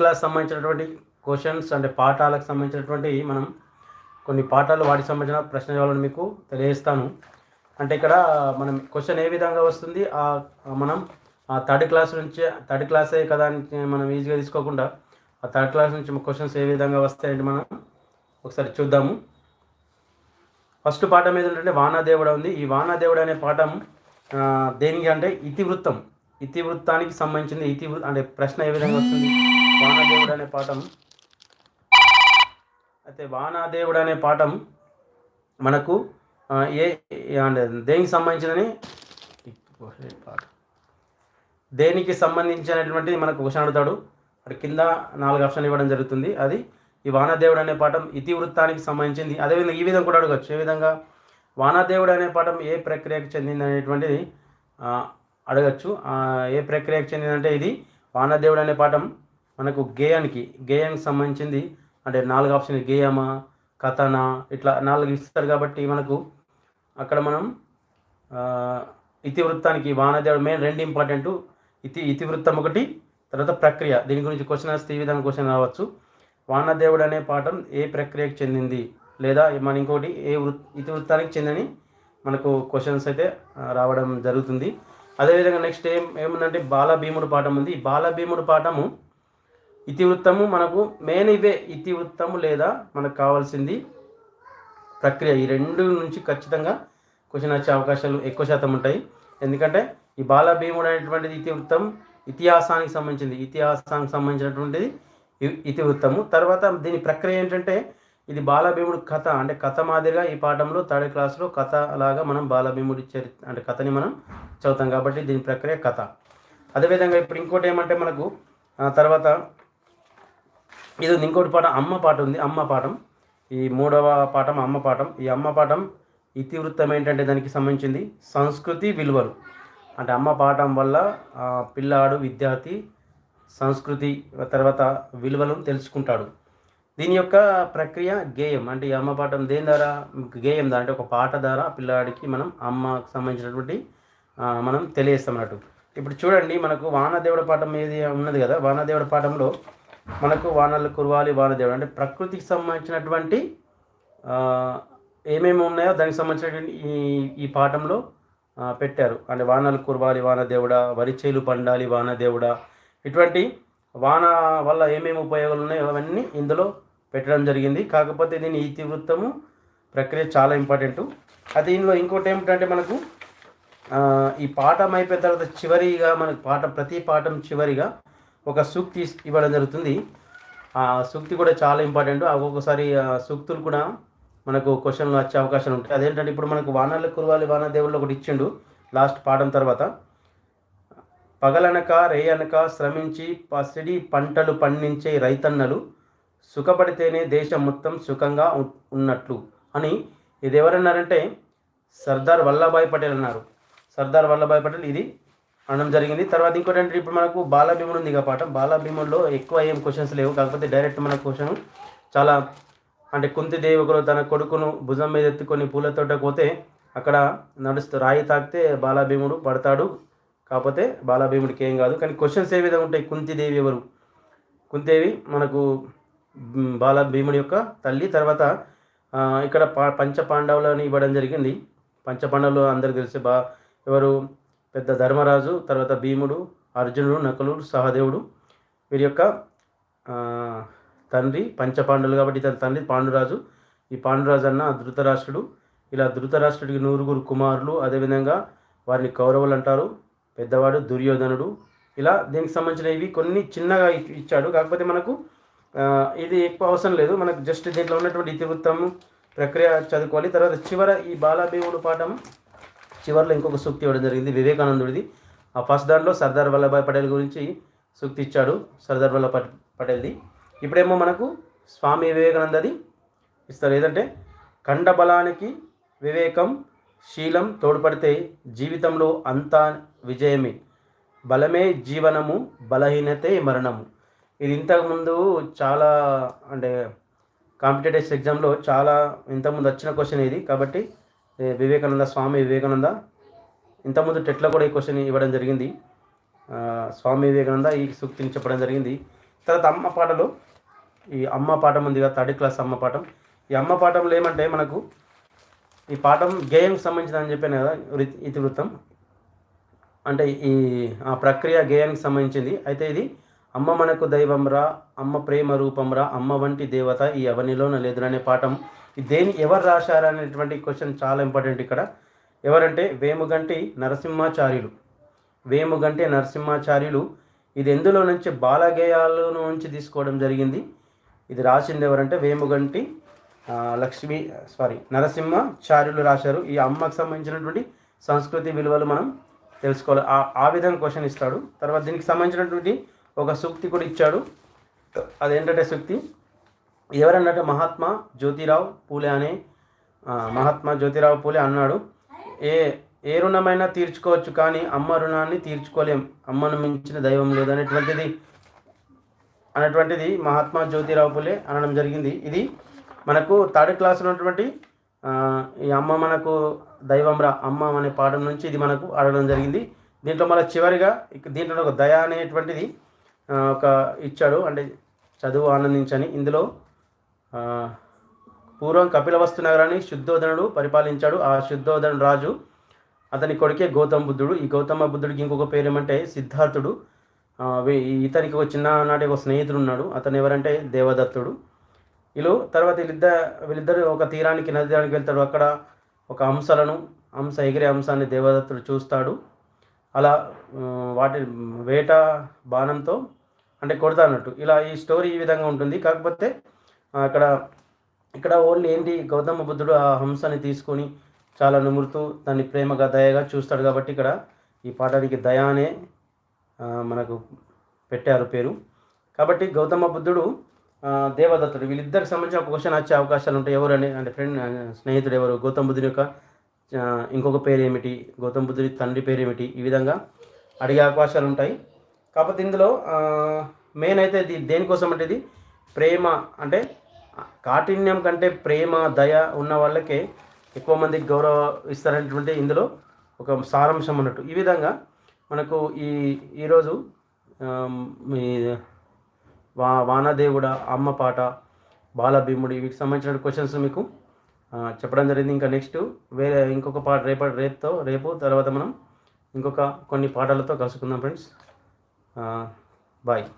Class సంబంధించినటువంటి questions అంటే పాఠాలకు సంబంధించినటువంటి మనం కొన్ని పాఠాలు వాటికి సంబంధించిన ప్రశ్న జవాబులను మీకు తెలియజేస్తాను. అంటే ఇక్కడ మనం క్వశ్చన్ ఏ విధంగా వస్తుంది? ఆ మనం ఆ థర్డ్ క్లాస్ నుంచి థర్డ్ క్లాసే కదా అని మనం ఈజీగా తీసుకోకుండా ఆ థర్డ్ క్లాస్ నుంచి క్వశ్చన్స్ ఏ విధంగా వస్తాయంటే మనం ఒకసారి చూద్దాము. ఫస్ట్ పాఠం ఏది ఏంటంటే వానాదేవుడు ఉంది. ఈ వానాదేవుడు అనే పాఠం దేనికి అంటే ఇతివృత్తం. ఇతివృత్తానికి సంబంధించింది ఇతివృత్ అంటే ప్రశ్న ఏ విధంగా వస్తుంది? వానదేవుడు అనే పాఠం. అయితే వానాదేవుడు అనే పాఠం మనకు ఏ అంటే దేనికి సంబంధించిందని పాఠం దేనికి సంబంధించినటువంటి మనకు క్వశ్చన్ అడుగుతాడు. అక్కడ కింద నాలుగు ఆప్షన్ ఇవ్వడం జరుగుతుంది. అది ఈ వానదేవుడు అనే పాఠం ఇతివృత్తానికి సంబంధించింది. అదేవిధంగా ఈ విధంగా కూడా అడగచ్చు. ఏ విధంగా? వానదేవుడు అనే పాఠం ఏ ప్రక్రియకు చెందింది అనేటువంటిది అడగచ్చు. ఏ ప్రక్రియకు చెందిందంటే ఇది వానదేవుడు అనే పాఠం. మనకు గేయానికి గేయానికి సంబంధించింది అంటే నాలుగు ఆప్షన్ గేయమా కథనా ఇట్లా నాలుగు ఇస్తారు కాబట్టి మనకు అక్కడ మనం ఇతివృత్తానికి వానదేవుడు మెయిన్ రెండు ఇంపార్టెంట్ ఇతి ఇతివృత్తం ఒకటి తర్వాత ప్రక్రియ. దీని గురించి క్వశ్చన్ వస్తే ఈ విధంగా క్వశ్చన్ రావచ్చు. వానదేవుడు అనే పాఠం ఏ ప్రక్రియకు చెందింది? లేదా మన ఇంకోటి ఏ వృత్ ఇతివృత్తానికి చెందని మనకు క్వశ్చన్స్ అయితే రావడం జరుగుతుంది. అదేవిధంగా నెక్స్ట్ ఏం ఏముందంటే బాలభీముడు పాఠం ఉంది. ఈ బాలభీముడు పాఠము ఇతివృత్తము మనకు మెయిన్ ఇవే ఇతివృత్తము లేదా మనకు కావాల్సింది ప్రక్రియ. ఈ రెండు నుంచి ఖచ్చితంగా క్వశ్చన్ వచ్చే అవకాశాలు ఎక్కువ శాతం ఉంటాయి. ఎందుకంటే ఈ బాలభీముడు అనేటువంటిది ఇతివృత్తం ఇతిహాసానికి సంబంధించింది. ఇతిహాసానికి సంబంధించినటువంటిది ఇ- ఇతివృత్తము. తర్వాత దీని ప్రక్రియ ఏంటంటే ఇది బాలభీముడు కథ. అంటే కథ మాదిరిగా ఈ పాఠంలో థర్డ్ క్లాస్లో కథ లాగా మనం బాలభీముడి చరి అంటే కథని మనం చదువుతాం కాబట్టి దీని ప్రక్రియ కథ. అదేవిధంగా ఇప్పుడు ఇంకోటి ఏమంటే మనకు తర్వాత ఇది ఇంకోటి పాఠం అమ్మ పాట ఉంది. అమ్మ పాఠం. ఈ మూడవ పాఠం అమ్మ పాఠం. ఈ అమ్మ పాఠం ఇతివృత్తం ఏంటంటే దానికి సంబంధించింది సంస్కృతి విలువలు. అంటే అమ్మ పాఠం వల్ల పిల్లాడు విద్యార్థి సంస్కృతి తర్వాత విలువలను తెలుసుకుంటాడు. దీని యొక్క ప్రక్రియ గేయం. అంటే ఈ అమ్మ పాఠం దేని ద్వారా గేయం ద్వారా అంటే ఒక పాట ద్వారా పిల్లాడికి మనం అమ్మకు సంబంధించినటువంటి మనం తెలియస్తాం అన్నట్టు. ఇప్పుడు చూడండి మనకు వానదేవుడి పాఠం ఏది ఉన్నది కదా? వానదేవుడి పాఠంలో మనకు వానలు కురవాలి వానదేవుడు అంటే ప్రకృతికి సంబంధించినటువంటి ఏమేమి ఉన్నాయో దానికి సంబంధించినటువంటి ఈ ఈ పాఠంలో పెట్టారు. అంటే వానలు కురవాలి వానదేవుడా వరి చేలు పండాలి వానదేవుడా ఇటువంటి వాన వల్ల ఏమేమి ఉపయోగాలు ఉన్నాయో అవన్నీ ఇందులో పెట్టడం జరిగింది. కాకపోతే దీని ఇతివృత్తము ప్రక్రియ చాలా ఇంపార్టెంట్. అది దీనిలో ఇంకోటి ఏమిటంటే మనకు ఈ పాఠం అయిపోయిన తర్వాత చివరిగా మనకు పాఠం ప్రతి పాఠం చివరిగా ఒక సూక్తి ఇవ్వడం జరుగుతుంది. ఆ సూక్తి కూడా చాలా ఇంపార్టెంట్. ఒక్కొక్కసారి సూక్తులు కూడా మనకు క్వశ్చన్లు వచ్చే అవకాశాలు ఉంటాయి. అదేంటంటే ఇప్పుడు మనకు వానల కురవాలి వాన దేవుళ్ళు ఒకటి ఇచ్చిండు లాస్ట్ పాఠం తర్వాత. పగలనక రేయనక శ్రమించి పసిడి పంటలు పండించే రైతన్నలు సుఖపడితేనే దేశం మొత్తం సుఖంగా ఉన్నట్లు అని ఇది ఎవరన్నారంటే సర్దార్ వల్లభాయ్ పటేల్ అన్నారు. సర్దార్ వల్లభాయ్ పటేల్ ఇది అనడం జరిగింది. తర్వాత ఇంకోటి అంటే ఇప్పుడు మనకు బాలభీముడు ఉంది ఇక పాఠం. బాలభీముడులో ఎక్కువ ఏం క్వశ్చన్స్ లేవు. కాకపోతే డైరెక్ట్ మన క్వశ్చన్ చాలా అంటే కుంతిదేవి ఒకరు తన కొడుకును భుజం మీద ఎత్తుకొని పూల తోటకు పోతే అక్కడ నడుస్తూ రాయి తాకితే బాలభీముడు పడతాడు. కాకపోతే బాలభీముడికి ఏం కాదు. కానీ క్వశ్చన్స్ ఏ విధంగా ఉంటాయి? కుంతిదేవి ఎవరు? కుంతేవి మనకు బాలభీముడి యొక్క తల్లి. తర్వాత ఇక్కడ పా పంచపాండవులని ఇవ్వడం జరిగింది. పంచ పాండవులు అందరికి తెలిసి బా ఎవరు? పెద్ద ధర్మరాజు తర్వాత భీముడు అర్జునుడు నకులుడు సహదేవుడు. వీరి యొక్క తండ్రి పంచపాండవులు కాబట్టి ఇతని తండ్రి పాండురాజు. ఈ పాండురాజు అన్న ధృతరాష్ట్రుడు. ఇలా ధృతరాష్ట్రుడికి నూరుగురు కుమారులు. అదేవిధంగా వారిని కౌరవులు అంటారు. పెద్దవాడు దుర్యోధనుడు. ఇలా దీనికి సంబంధించిన ఇవి కొన్ని చిన్నగా ఇచ్చాడు. కాకపోతే మనకు ఇది ఎక్కువ అవసరం లేదు. మనకు జస్ట్ దీంట్లో ఉన్నటువంటి ఇతివృత్తము ప్రక్రియ చదువుకోవాలి. తర్వాత చివర ఈ బాలభీముడు పాఠం చివరిలో ఇంకొక సూక్తి ఇవ్వడం జరిగింది. వివేకానందుడిది. ఆ ఫస్ట్ దాంట్లో సర్దార్ వల్లభాయ్ పటేల్ గురించి సూక్తి ఇచ్చాడు. సర్దార్ వల్లభాయ్ పటేల్ది. ఇప్పుడేమో మనకు స్వామి వివేకానందది ఇస్తారు. ఏదంటే కండబలానికి వివేకం శీలం తోడ్పడితే జీవితంలో అంతా విజయమే. బలమే జీవనము బలహీనతే మరణము. ఇది ఇంతకుముందు చాలా అంటే కాంపిటేటివ్ ఎగ్జామ్లో చాలా ఇంతకుముందు వచ్చిన క్వశ్చన్ ఇది. కాబట్టి వివేకానంద స్వామి వివేకానంద. ఇంతకుముందు టెట్లో కూడా ఈ క్వశ్చన్ ఇవ్వడం జరిగింది. స్వామి వివేకానంద ఈ సూక్తిని చెప్పడం జరిగింది. తర్వాత అమ్మ పాటలు ఈ అమ్మ పాఠం ఉంది కదా థర్డ్ క్లాస్ అమ్మ పాఠం. ఈ అమ్మ పాఠంలో ఏమంటే మనకు ఈ పాఠం గేయంకి సంబంధించిన అని చెప్పాను కదా ఇతివృత్తం. అంటే ఈ ఆ ప్రక్రియ గేయానికి సంబంధించింది. అయితే ఇది అమ్మ మనకు దైవంరా అమ్మ ప్రేమ రూపంరా అమ్మ వంటి దేవత ఈ అవనిలోన లేదురనే పాఠం. దేని ఎవరు రాశారు అనేటువంటి క్వశ్చన్ చాలా ఇంపార్టెంట్ ఇక్కడ. ఎవరంటే వేముగంటి నరసింహాచార్యులు. వేముగంటి నరసింహాచార్యులు ఇది ఎందులో నుంచి బాలగేయాల నుంచి తీసుకోవడం జరిగింది? ఇది రాసింది ఎవరంటే వేముగంటి లక్ష్మి సారీ నరసింహాచార్యులు రాశారు. ఈ అమ్మకు సంబంధించినటువంటి సంస్కృతి విలువలు మనం తెలుసుకోవాలి. ఆ ఆ విధంగా క్వశ్చన్ ఇస్తాడు. తర్వాత దీనికి సంబంధించినటువంటి ఒక సూక్తి కూడా ఇచ్చాడు. అదేంటంటే సూక్తి? ఎవరన్నట్టు మహాత్మా జ్యోతిరావు పూలే అనే మహాత్మా జ్యోతిరావు పూలే అన్నాడు. ఏ ఏ రుణమైనా తీర్చుకోవచ్చు కానీ అమ్మ రుణాన్ని తీర్చుకోలేం. అమ్మను మించిన దైవం లేదు అనేటువంటిది అనేటువంటిది మహాత్మా జ్యోతిరావు పూలే అనడం జరిగింది. ఇది మనకు థర్డ్ క్లాస్లో ఉన్నటువంటి ఈ అమ్మ మనకు దైవంరా అమ్మ అనే పాఠం నుంచి ఇది మనకు అడగడం జరిగింది. దీంట్లో మళ్ళీ చివరిగా దీంట్లో ఒక దయ అనేటువంటిది ఒక ఇచ్చాడు. అంటే చదువు ఆనందించని. ఇందులో పూర్వం కపిలవస్తు నగరాన్ని శుద్ధోధనుడు పరిపాలించాడు. ఆ శుద్ధోధనుడు రాజు అతని కొడుకే గౌతమ బుద్ధుడు. ఈ గౌతమ బుద్ధుడికి ఇంకొక పేరు ఏమంటే సిద్ధార్థుడు ఇతనికి ఒక చిన్ననాటి ఒక స్నేహితుడు ఉన్నాడు. అతను ఎవరంటే దేవదత్తుడు. వీళ్ళు తర్వాత వీళ్ళిద్దరు వీళ్ళిద్దరు ఒక తీరానికి నది తీరానికి వెళ్తాడు. అక్కడ ఒక హంసలను హంస ఎగిరే హంసాన్ని దేవదత్తుడు చూస్తాడు. అలా వాటి వేట బాణంతో అంటే కొడతా అన్నట్టు. ఇలా ఈ స్టోరీ ఈ విధంగా ఉంటుంది. కాకపోతే అక్కడ ఇక్కడ ఓన్లీ ఏంటి గౌతమ బుద్ధుడు ఆ హంసని తీసుకొని చాలా నుమురుతూ దాన్ని ప్రేమగా దయగా చూస్తాడు కాబట్టి ఇక్కడ ఈ పాఠానికి దయ అనే మనకు పెట్టారు పేరు. కాబట్టి గౌతమ బుద్ధుడు దేవదత్తుడు వీళ్ళిద్దరికి సంబంధించిన ఒక క్వశ్చన్ వచ్చే అవకాశాలు ఉంటాయి. ఎవరు అని అంటే ఫ్రెండ్ స్నేహితుడు ఎవరు? గౌతమ బుద్ధుని యొక్క ఇంకొక పేరు ఏమిటి గౌతమ బుద్ధుడి తండ్రి పేరు ఏమిటి ఈ విధంగా అడిగే అవకాశాలు ఉంటాయి. కాకపోతే ఇందులో మెయిన్ అయితే ఇది దేనికోసం అంటే ఇది? ప్రేమ అంటే కాఠిన్యం కంటే ప్రేమ దయ ఉన్న వాళ్ళకే ఎక్కువ మందికి గౌరవ ఇస్తారనేటువంటి ఇందులో ఒక సారాంశం అన్నట్టు. ఈ విధంగా మనకు ఈ ఈరోజు మీ వా వానదేవుడ అమ్మ పాట బాలభీముడి వీటికి సంబంధించిన క్వశ్చన్స్ మీకు చెప్పడం జరిగింది. ఇంకా నెక్స్ట్ వేరే ఇంకొక పాట రేపటి రేపుతో రేపు తర్వాత మనం ఇంకొక కొన్ని పాటలతో కలుసుకుందాం ఫ్రెండ్స్ Uh, bye.